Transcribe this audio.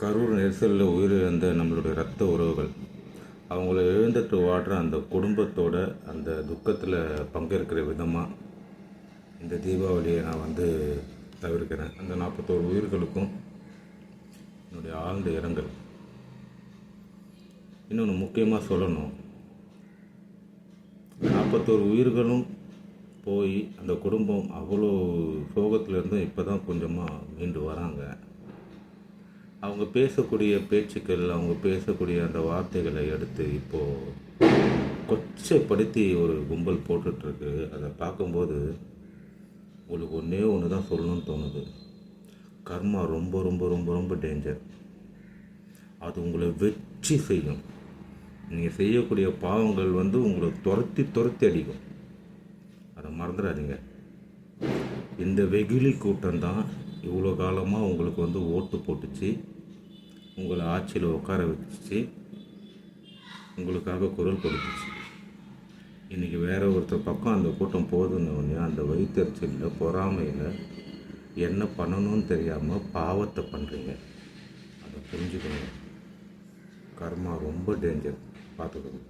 கரூர் நெரிசலில் உயிரிழந்த நம்மளுடைய ரத்த உறவுகள். அவங்கள எழுந்துட்டு வாடுற அந்த குடும்பத்தோட அந்த துக்கத்தில் பங்கேற்கிற விதமாக இந்த தீபாவளியை நான் வந்து தவிர்க்கிறேன். அந்த நாற்பத்தோரு உயிர்களுக்கும் என்னுடைய ஆழ்ந்த இரங்கல். இன்னொன்று முக்கியமாக சொல்லணும். நாற்பத்தோரு உயிர்களும் போய் அந்த குடும்பம் அவ்வளோ சோகத்திலேருந்து இப்போ தான் கொஞ்சமாக மீண்டு வராங்க. அவங்க பேசக்கூடிய பேச்சுக்கள் அவங்க பேசக்கூடிய அந்த வார்த்தைகளை எடுத்து இப்போது கொச்சைப்படுத்தி ஒரு கும்பல் போட்டுட்ருக்கு. அதை பார்க்கும்போது உங்களுக்கு ஒன்றே ஒன்று தான் சொல்லணும்னு தோணுது. கர்மா ரொம்ப ரொம்ப ரொம்ப ரொம்ப டேஞ்சர் அது உங்களை வெற்றி செய்யும். நீங்கள் செய்யக்கூடிய பாவங்கள் வந்து உங்களை துரத்தி துரத்தி அடிக்கும். அதை மறந்துடாதீங்க. இந்த வெகுளி கூட்டம் தான் இவ்வளோ காலமாக உங்களுக்கு வந்து ஓட்டு போட்டுச்சு உங்களை ஆட்சியில் உட்கார வச்சுச்சு உங்களுக்காக குரல் கொடுத்துச்சு. இன்றைக்கி வேறு ஒருத்தர் பக்கம் அந்த கூட்டம் போதுன்னொடனே அந்த வைத்தறிச்சலில் பொறாமையில் என்ன பண்ணணும்னு தெரியாமல் பாவத்தை பண்ணுறீங்க அதை புரிஞ்சுக்கணும். கர்மா ரொம்ப டேஞ்சர் பார்த்துக்கணும்.